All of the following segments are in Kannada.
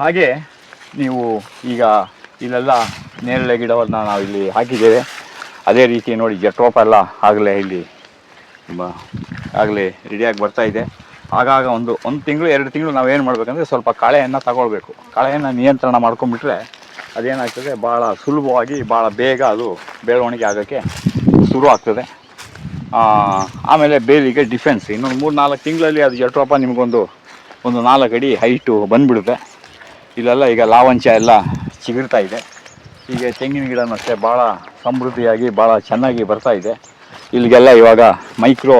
ಹಾಗೆ ನೀವು ಈಗ ಇಲ್ಲೆಲ್ಲ ನೇರಳೆ ಗಿಡವನ್ನು ನಾವು ಇಲ್ಲಿ ಹಾಕಿದ್ದೇವೆ. ಅದೇ ರೀತಿ ನೋಡಿ ಜಟ್ರೋಪ ಎಲ್ಲ ಆಗಲೇ ಇಲ್ಲಿ ಆಗಲೇ ರೆಡಿಯಾಗಿ ಬರ್ತಾ ಇದೆ. ಆಗಾಗ ಒಂದು ಒಂದು ತಿಂಗಳು, ಎರಡು ತಿಂಗಳು ನಾವು ಏನು ಮಾಡಬೇಕಂದ್ರೆ ಸ್ವಲ್ಪ ಕಳೆಯನ್ನು ತಗೊಳ್ಬೇಕು. ಕಳೆಯನ್ನು ನಿಯಂತ್ರಣ ಮಾಡ್ಕೊಂಡ್ಬಿಟ್ರೆ ಅದೇನಾಗ್ತದೆ ಭಾಳ ಸುಲಭವಾಗಿ ಭಾಳ ಬೇಗ ಅದು ಬೆಳವಣಿಗೆ ಆಗೋಕ್ಕೆ ಶುರು ಆಗ್ತದೆ. ಆಮೇಲೆ ಬೇಲಿಗೆ ಡಿಫೆನ್ಸ್ ಇನ್ನೊಂದು ಮೂರು ನಾಲ್ಕು ತಿಂಗಳಲ್ಲಿ ಅದು ಜಟ್ರೋಪ ನಿಮಗೊಂದು, ಒಂದು ನಾಲ್ಕು ಅಡಿ ಹೈಟು ಬಂದ್ಬಿಡುತ್ತೆ. ಇಲ್ಲೆಲ್ಲ ಈಗ ಲಾವಂಚ ಎಲ್ಲ ಚಿಗುರ್ತಾ ಇದೆ. ಹೀಗೆ ತೆಂಗಿನ ಗಿಡನೂ ಅಷ್ಟೇ ಭಾಳ ಸಮೃದ್ಧಿಯಾಗಿ, ಭಾಳ ಚೆನ್ನಾಗಿ ಬರ್ತಾ ಇದೆ. ಇಲ್ಲಿಗೆಲ್ಲ ಇವಾಗ ಮೈಕ್ರೋ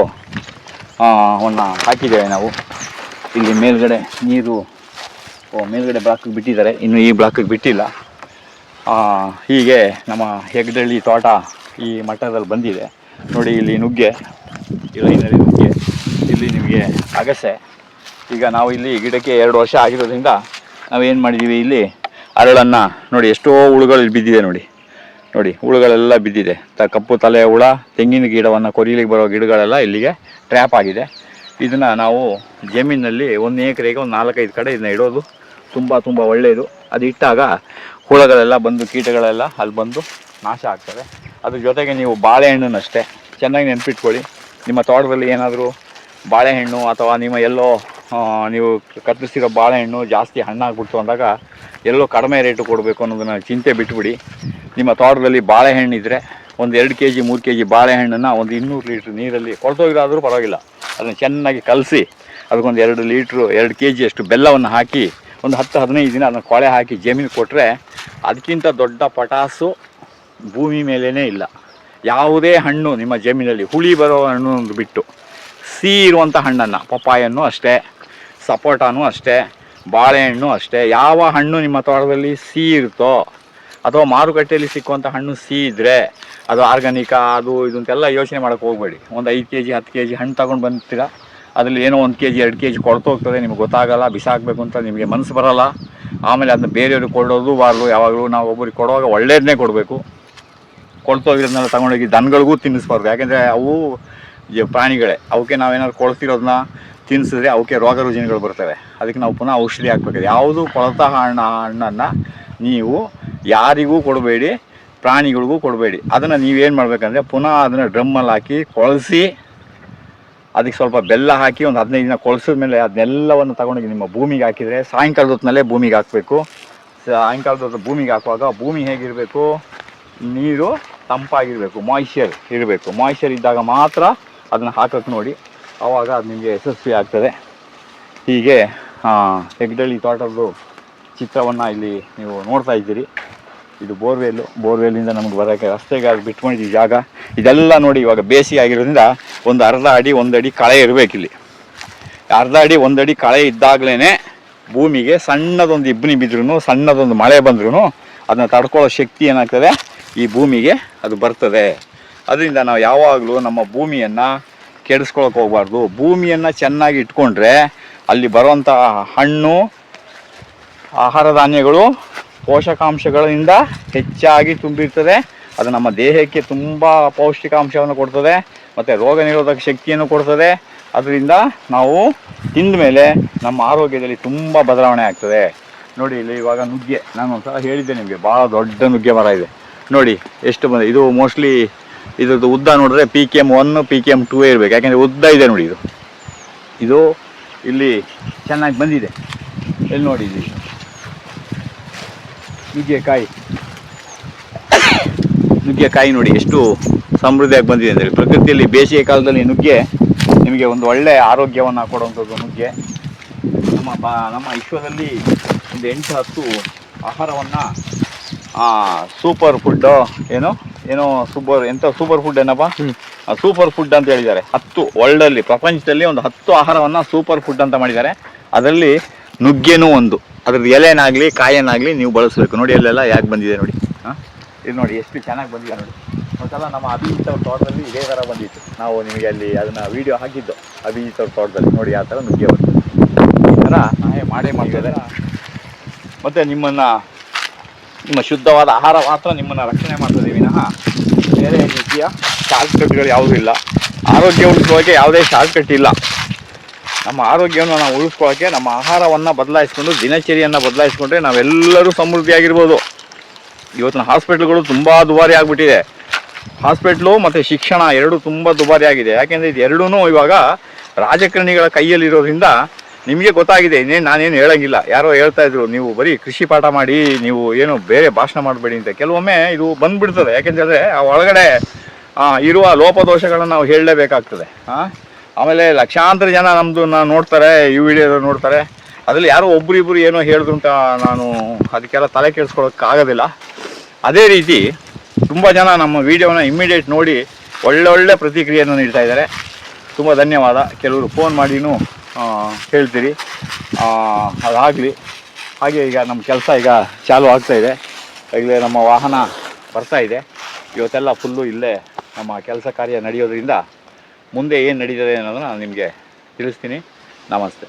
ಅವನ್ನ ಹಾಕಿದ್ದೇವೆ ನಾವು. ಇಲ್ಲಿ ಮೇಲ್ಗಡೆ ನೀರು ಮೇಲ್ಗಡೆ ಬ್ಲಾಕಿಗೆ ಬಿಟ್ಟಿದ್ದಾರೆ. ಇನ್ನು ಈ ಬ್ಲಾಕಿಗೆ ಬಿಟ್ಟಿಲ್ಲ. ಹೀಗೆ ನಮ್ಮ ಹೆಗ್ಡಳ್ಳಿ ತೋಟ ಈ ಮಟ್ಟದಲ್ಲಿ ಬಂದಿದೆ. ನೋಡಿ, ಇಲ್ಲಿ ನುಗ್ಗೆ, ಇಲ್ಲ ಲೈನಲ್ಲಿ ನುಗ್ಗೆ, ಇಲ್ಲಿ ನಿಮಗೆ ಅಗಸೆ. ಈಗ ನಾವು ಇಲ್ಲಿ ಗಿಡಕ್ಕೆ ಎರಡು ವರ್ಷ ಆಗಿರೋದ್ರಿಂದ ನಾವೇನು ಮಾಡಿದ್ದೀವಿ ಇಲ್ಲಿ? ಅರಳನ್ನು ನೋಡಿ, ಎಷ್ಟೋ ಹುಳುಗಳು ಬಿದ್ದಿದೆ ನೋಡಿ. ನೋಡಿ, ಹುಳುಗಳೆಲ್ಲ ಬಿದ್ದಿದೆ. ತ, ಕಪ್ಪು ತಲೆ ಹುಳ, ತೆಂಗಿನ ಗಿಡವನ್ನು ಕೊರಿಲಿಗೆ ಬರೋ ಗಿಡಗಳೆಲ್ಲ ಇಲ್ಲಿಗೆ ಟ್ರ್ಯಾಪ್ ಆಗಿದೆ. ಇದನ್ನು ನಾವು ಜಮೀನಿನಲ್ಲಿ ಒಂದು ಎಕರೆಗೆ ಒಂದು ನಾಲ್ಕೈದು ಕಡೆ ಇದನ್ನ ಇಡೋದು. ತುಂಬ ತುಂಬ ಒಳ್ಳೆಯದು ಅದು ಇಟ್ಟಾಗ ಹುಳಗಳೆಲ್ಲ ಬಂದು, ಕೀಟಗಳೆಲ್ಲ ಅಲ್ಲಿ ಬಂದು ನಾಶ ಆಗ್ತವೆ ಅದ್ರ ಜೊತೆಗೆ ನೀವು ಬಾಳೆಹಣ್ಣನ್ನು ಅಷ್ಟೇ ಚೆನ್ನಾಗಿ ನೆನಪಿಟ್ಕೊಳ್ಳಿ. ನಿಮ್ಮ ತೋಟದಲ್ಲಿ ಏನಾದರೂ ಬಾಳೆಹಣ್ಣು ಅಥವಾ ನಿಮ್ಮ ಎಲ್ಲೋ ನೀವು ಕತ್ತರಿಸಿರೋ ಬಾಳೆಹಣ್ಣು ಜಾಸ್ತಿ ಹಣ್ಣಾಗ್ಬಿಡ್ತು ಅಂದಾಗ ಎಲ್ಲೋ ಕಡಿಮೆ ರೇಟು ಕೊಡಬೇಕು ಅನ್ನೋದನ್ನ ಚಿಂತೆ ಬಿಟ್ಬಿಡಿ. ನಿಮ್ಮ ತೋಟದಲ್ಲಿ ಬಾಳೆಹಣ್ಣು ಇದ್ದರೆ ಒಂದು ಎರಡು ಕೆ ಜಿ ಮೂರು ಕೆ ಜಿ ಬಾಳೆಹಣ್ಣನ್ನು ಒಂದು ಇನ್ನೂರು ಲೀಟ್ರ್ ನೀರಲ್ಲಿ ಕೊಳ್ತೋಗಿರಾದರೂ ಪರವಾಗಿಲ್ಲ. ಅದನ್ನು ಚೆನ್ನಾಗಿ ಕಲಸಿ, ಅದಕ್ಕೊಂದು ಎರಡು ಲೀಟ್ರು, ಎರಡು ಕೆ ಜಿಯಷ್ಟು ಬೆಲ್ಲವನ್ನು ಹಾಕಿ, ಒಂದು ಹತ್ತು, ಹದಿನೈದು ದಿನ ಅದನ್ನು ಕೊಳೆ ಹಾಕಿ ಜಮೀನು ಕೊಟ್ಟರೆ ಅದಕ್ಕಿಂತ ದೊಡ್ಡ ಪಟಾಸು ಭೂಮಿ ಮೇಲೇ ಇಲ್ಲ. ಯಾವುದೇ ಹಣ್ಣು ನಿಮ್ಮ ಜಮೀನಲ್ಲಿ ಹುಳಿ ಬರೋ ಹಣ್ಣು ಬಿಟ್ಟು ಸಿಹಿ ಇರುವಂಥ ಹಣ್ಣನ್ನು, ಪಪ್ಪಾಯನ್ನು ಅಷ್ಟೇ. ಸಪೋಟಾನು ಅಷ್ಟೇ, ಬಾಳೆಹಣ್ಣು ಅಷ್ಟೇ. ಯಾವ ಹಣ್ಣು ನಿಮ್ಮ ತೋಟದಲ್ಲಿ ಸಿಹಿ ಇರುತ್ತೋ ಅಥವಾ ಮಾರುಕಟ್ಟೆಯಲ್ಲಿ ಸಿಕ್ಕುವಂಥ ಹಣ್ಣು ಸಿಹಿ ಇದ್ದರೆ ಅದು ಆರ್ಗಾನಿಕಾ ಅದು ಇದು ಅಂತೆಲ್ಲ ಯೋಚನೆ ಮಾಡೋಕ್ಕೆ ಹೋಗಬೇಡಿ. ಒಂದು ಐದು ಕೆ ಜಿ ಹತ್ತು ಕೆ ಜಿ ಹಣ್ಣು ತೊಗೊಂಡು ಬಂದಿರ್ತೀರಾ, ಅದರಲ್ಲಿ ಏನೋ ಒಂದು ಕೆ ಜಿ ಎರಡು ಕೆ ಜಿ ಹೋಗ್ತದೆ, ನಿಮ್ಗೆ ಗೊತ್ತಾಗಲ್ಲ, ಬಿಸಾಕಬೇಕು ಅಂತ ನಿಮಗೆ ಮನಸ್ಸು ಬರಲ್ಲ. ಆಮೇಲೆ ಅದನ್ನ ಬೇರೆಯವ್ರಿಗೆ ಕೊಡೋದು ಬಾರ್ದು ಯಾವಾಗಲೂ ನಾವು ಒಬ್ಬರಿಗೆ ಕೊಡುವಾಗ ಒಳ್ಳೇದನ್ನೇ ಕೊಡಬೇಕು. ಕೊಳ್ತೋಗಿರೋದನ್ನೆಲ್ಲ ತಗೊಂಡೋಗಿ ದನಗಳಿಗೂ ತಿನ್ನಿಸ್ಬಾರ್ದು. ಯಾಕೆಂದರೆ ಅವು ಪ್ರಾಣಿಗಳೇ. ಅವಕ್ಕೆ ನಾವೇನಾದ್ರು ಕೊಳ್ತಿರೋದನ್ನ ತಿನ್ನಿಸಿದ್ರೆ ಅವಕ್ಕೆ ರೋಗ ರುಜಿನಗಳು ಬರ್ತವೆ. ಅದಕ್ಕೆ ನಾವು ಪುನಃ ಔಷಧಿ ಹಾಕ್ಬೇಕು. ಯಾವುದು ಕೊಳತ ಹಣ್ಣು, ಹಣ್ಣನ್ನು ನೀವು ಯಾರಿಗೂ ಕೊಡಬೇಡಿ, ಪ್ರಾಣಿಗಳಿಗೂ ಕೊಡಬೇಡಿ. ಅದನ್ನು ನೀವೇನು ಮಾಡಬೇಕಂದ್ರೆ ಪುನಃ ಅದನ್ನು ಡ್ರಮ್ಮಲ್ಲಿ ಹಾಕಿ ಕೊಳಸಿ, ಅದಕ್ಕೆ ಸ್ವಲ್ಪ ಬೆಲ್ಲ ಹಾಕಿ ಒಂದು ಹದಿನೈದು ದಿನ ಕೊಳಸಿದ ಮೇಲೆ ಅದನ್ನೆಲ್ಲವನ್ನು ತಗೊಂಡೋಗಿ ನಿಮ್ಮ ಭೂಮಿಗೆ ಹಾಕಿದರೆ ಸಾಯಂಕಾಲದ ಹೊತ್ತಿನಲ್ಲೇ ಭೂಮಿಗೆ ಹಾಕಬೇಕು. ಸಾಯಂಕಾಲದ ಹೊತ್ತು ಭೂಮಿಗೆ ಹಾಕುವಾಗ ಭೂಮಿ ಹೇಗಿರಬೇಕು? ನೀರು ತಂಪಾಗಿರಬೇಕು ಮಾಯ್ಶ್ಚರ್ ಇರಬೇಕು. ಮಾಯ್ಶ್ಚರ್ ಇದ್ದಾಗ ಮಾತ್ರ ಅದನ್ನು ಹಾಕಕ್ಕೆ ನೋಡಿ ಆವಾಗ ಅದು ನಿಮಗೆ ಯಶಸ್ವಿ ಆಗ್ತದೆ. ಹೀಗೆ ಹೆಗ್ಡಳ್ಳಿ ತೋಟದ್ದು ಚಿತ್ರವನ್ನು ಇಲ್ಲಿ ನೀವು ನೋಡ್ತಾ ಇದ್ದೀರಿ. ಇದು ಬೋರ್ವೆಲ್ಲು. ಬೋರ್ವೆಲ್ಲಿಂದ ನಮಗೆ ಬರೋಕ್ಕೆ ರಸ್ತೆಗೆ ಅದು ಬಿಟ್ಕೊಂಡಿದ್ದೀವಿ ಜಾಗ. ಇದೆಲ್ಲ ನೋಡಿ ಇವಾಗ ಬೇಸಿಗೆ ಆಗಿರೋದ್ರಿಂದ ಒಂದು ಅರ್ಧ ಅಡಿ ಒಂದಡಿ ಕಳೆ ಇರಬೇಕಿಲ್ಲಿ ಅರ್ಧ ಅಡಿ ಒಂದಡಿ ಕಳೆ ಇದ್ದಾಗಲೇ ಭೂಮಿಗೆ ಸಣ್ಣದೊಂದು ಇಬ್ಬನಿ ಬಿದ್ರೂ ಸಣ್ಣದೊಂದು ಮಳೆ ಬಂದ್ರೂ ಅದನ್ನ ತಡ್ಕೊಳ್ಳೋ ಶಕ್ತಿ ಏನಾಗ್ತದೆ? ಈ ಭೂಮಿಗೆ ಅದು ಬರ್ತದೆ. ಅದರಿಂದ ನಾವು ಯಾವಾಗಲೂ ನಮ್ಮ ಭೂಮಿಯನ್ನು ಕೆಡಿಸ್ಕೊಳಕ್ಕೆ ಹೋಗ್ಬಾರ್ದು. ಭೂಮಿಯನ್ನು ಚೆನ್ನಾಗಿ ಇಟ್ಕೊಂಡ್ರೆ ಅಲ್ಲಿ ಬರುವಂಥ ಹಣ್ಣು, ಆಹಾರ ಧಾನ್ಯಗಳು, ಪೋಷಕಾಂಶಗಳಿಂದ ಹೆಚ್ಚಾಗಿ ತುಂಬಿರ್ತದೆ. ಅದು ನಮ್ಮ ದೇಹಕ್ಕೆ ತುಂಬ ಪೌಷ್ಟಿಕಾಂಶವನ್ನು ಕೊಡ್ತದೆ, ಮತ್ತು ರೋಗ ನಿರೋಧಕ ಶಕ್ತಿಯನ್ನು ಕೊಡ್ತದೆ. ಅದರಿಂದ ನಾವು ತಿಂದ ಮೇಲೆ ನಮ್ಮ ಆರೋಗ್ಯದಲ್ಲಿ ತುಂಬ ಬದಲಾವಣೆ ಆಗ್ತದೆ. ನೋಡಿ, ಇಲ್ಲಿ ಇವಾಗ ನುಗ್ಗೆ. ನಾನು ಒಂದ್ಸಲ ಹೇಳಿದ್ದೆ ನಿಮಗೆ ಭಾಳ ದೊಡ್ಡ ನುಗ್ಗೆ ಮರ ಇದೆ. ನೋಡಿ, ಎಷ್ಟು ಬಂದ ಇದು ಮೋಸ್ಟ್ಲಿ ಇದ್ರದ್ದು ಉದ್ದ ನೋಡಿದ್ರೆ P K M one P K M two ಇರಬೇಕು. ಯಾಕೆಂದರೆ ಉದ್ದ ಇದೆ ನೋಡಿ ಇದು. ಇದು ಇಲ್ಲಿ ಚೆನ್ನಾಗಿ ಬಂದಿದೆ. ಎಲ್ಲಿ ನೋಡಿ ನುಗ್ಗೆಕಾಯಿ. ನುಗ್ಗೆಕಾಯಿ ನೋಡಿ ಎಷ್ಟು ಸಮೃದ್ಧಿಯಾಗಿ ಬಂದಿದೆ ಅಂದರೆ. ಪ್ರಕೃತಿಯಲ್ಲಿ ಬೇಸಿಗೆ ಕಾಲದಲ್ಲಿ ನುಗ್ಗೆ ನಿಮಗೆ ಒಂದು ಒಳ್ಳೆಯ ಆರೋಗ್ಯವನ್ನು ಕೊಡುವಂಥದ್ದು ನುಗ್ಗೆ. ನಮ್ಮ ಬಾ, ನಮ್ಮ ವಿಶ್ವದಲ್ಲಿ ಒಂದು ಎಂಟು ಹತ್ತು ಆಹಾರವನ್ನು ಸೂಪರ್ ಫುಡ್ಡು ಏನು ಏನೋ ಸೂಪರ್ ಎಂತ ಸೂಪರ್ ಫುಡ್ ಏನಪ್ಪ? ಸೂಪರ್ ಫುಡ್ ಅಂತ ಹೇಳಿದ್ದಾರೆ. ಹತ್ತು ವರ್ಲ್ಡಲ್ಲಿ ಪ್ರಪಂಚದಲ್ಲಿ ಒಂದು ಹತ್ತು ಆಹಾರವನ್ನ ಸೂಪರ್ ಫುಡ್ ಅಂತ ಮಾಡಿದ್ದಾರೆ. ಅದರಲ್ಲಿ ನುಗ್ಗೆನೂ ಒಂದು. ಅದ್ರದ್ದು ಎಲೆನಾಗಲಿ ಕಾಯನ್ನಾಗಲಿ ನೀವು ಬಳಸಬೇಕು. ನೋಡಿ ಅಲ್ಲೆಲ್ಲ ಯಾಕೆ ಬಂದಿದೆ ನೋಡಿ. ಹಾಂ? ಇದು ನೋಡಿ ಎಷ್ಟು ಚೆನ್ನಾಗಿ ಬಂದಿದೆ ನೋಡಿ. ಒಂದ್ಸಲ ನಮ್ಮ ಅಭಿಜಿತ್ ಅವ್ರ ತೋಟದಲ್ಲಿ ಇದೇ ಥರ ಬಂದಿತ್ತು. ನಾವು ನಿಮಗೆ ಅಲ್ಲಿ ಅದನ್ನು ವಿಡಿಯೋ ಹಾಕಿದ್ದು. ಅಭಿಜಿತ್ ಅವ್ರ ತೋಟದಲ್ಲಿ. ನೋಡಿ ಆ ಥರ ನುಗ್ಗೆ ಬರ್ತದೆ ಈ ಥರ ನಾವೇ ಮಾಡೇ ಮಾಡಿದ್ದಾರೆ ಮತ್ತು ನಿಮ್ಮನ್ನು ನಿಮ್ಮ ಶುದ್ಧವಾದ ಆಹಾರ ಮಾತ್ರ ನಿಮ್ಮನ್ನು ರಕ್ಷಣೆ ಮಾಡ್ತದೆ. ಬೇರೆ ರೀತಿಯ ಶಾರ್ಟ್ಕಟ್ಗಳು ಯಾವುದೂ ಇಲ್ಲ. ಆರೋಗ್ಯ ಉಳಿಸೋಕೆ ಯಾವುದೇ ಶಾರ್ಟ್ಕಟ್ ಇಲ್ಲ ನಮ್ಮ ಆರೋಗ್ಯವನ್ನು ನಾವು ಉಳಿಸ್ಕೊಳ್ಳೋಕ್ಕೆ ನಮ್ಮ ಆಹಾರವನ್ನು ಬದಲಾಯಿಸ್ಕೊಂಡು, ದಿನಚರಿಯನ್ನು ಬದಲಾಯಿಸ್ಕೊಂಡ್ರೆ ನಾವೆಲ್ಲರೂ ಸಮೃದ್ಧಿಯಾಗಿರ್ಬೋದು. ಇವತ್ತಿನ ಹಾಸ್ಪಿಟ್ಲ್ಗಳು ತುಂಬ ದುಬಾರಿ ಆಗಿಬಿಟ್ಟಿದೆ. ಹಾಸ್ಪಿಟ್ಲು ಮತ್ತು ಶಿಕ್ಷಣ ಎರಡು ತುಂಬ ದುಬಾರಿ ಆಗಿದೆ. ಯಾಕೆಂದರೆ ಇದು ಎರಡೂ ಇವಾಗ ರಾಜಕಾರಣಿಗಳ ಕೈಯಲ್ಲಿರೋದ್ರಿಂದ ನಿಮಗೆ ಗೊತ್ತಾಗಿದೆ, ಇನ್ನೇನು ನಾನೇನು ಹೇಳಂಗಿಲ್ಲ. ಯಾರೋ ಹೇಳ್ತಾ ಇದ್ರು, ನೀವು ಬರೀ ಕೃಷಿ ಪಾಠ ಮಾಡಿ, ನೀವು ಏನು ಬೇರೆ ಭಾಷಣ ಮಾಡಬೇಡಿ ಅಂತ. ಕೆಲವೊಮ್ಮೆ ಇದು ಬಂದ್ಬಿಡ್ತದೆ. ಯಾಕೆಂತಂದರೆ ಆ ಒಳಗಡೆ ಇರುವ ಲೋಪದೋಷಗಳನ್ನು ನಾವು ಹೇಳಲೇಬೇಕಾಗ್ತದೆ. ಹಾಂ ಆಮೇಲೆ ಲಕ್ಷಾಂತರ ಜನ ನಮ್ಮದು ನೋಡ್ತಾರೆ, ಈ ವಿಡಿಯೋ ನೋಡ್ತಾರೆ. ಅದರಲ್ಲಿ ಯಾರೋ ಒಬ್ಬರಿಬ್ಬರು ಏನೋ ಹೇಳಿದ್ರು ಅಂತ ನಾನು ಅದಕ್ಕೆಲ್ಲ ತಲೆ ಕೆಡಿಸ್ಕೊಳ್ಳೋಕ್ಕಾಗೋದಿಲ್ಲ ಅದೇ ರೀತಿ ತುಂಬ ಜನ ನಮ್ಮ ವಿಡಿಯೋನ ಇಮ್ಮಿಡಿಯೇಟ್ ನೋಡಿ ಒಳ್ಳೊಳ್ಳೆ ಪ್ರತಿಕ್ರಿಯೆಯನ್ನು ನೀಡ್ತಾ ಇದ್ದಾರೆ. ತುಂಬ ಧನ್ಯವಾದ. ಕೆಲವರು ಫೋನ್ ಮಾಡಿನೂ ಹೇಳ್ತೀರಿ. ಅದಾಗಲಿ ಹಾಗೆ ಈಗ ನಮ್ಮ ಕೆಲಸ ಈಗ ಚಾಲು ಆಗ್ತಾ ಇದೆ. ಈಗಲೇ ನಮ್ಮ ವಾಹನ ಬರ್ತಾ ಇದೆ. ಇವತ್ತೆಲ್ಲ ಫುಲ್ಲು ಇಲ್ಲೇ ನಮ್ಮ ಕೆಲಸ ಕಾರ್ಯ ನಡೆಯೋದ್ರಿಂದ ಮುಂದೆ ಏನು ನಡೀತದೆ ಅನ್ನೋದನ್ನ ನಾನು ನಿಮಗೆ ತಿಳಿಸ್ತೀನಿ. ನಮಸ್ತೆ.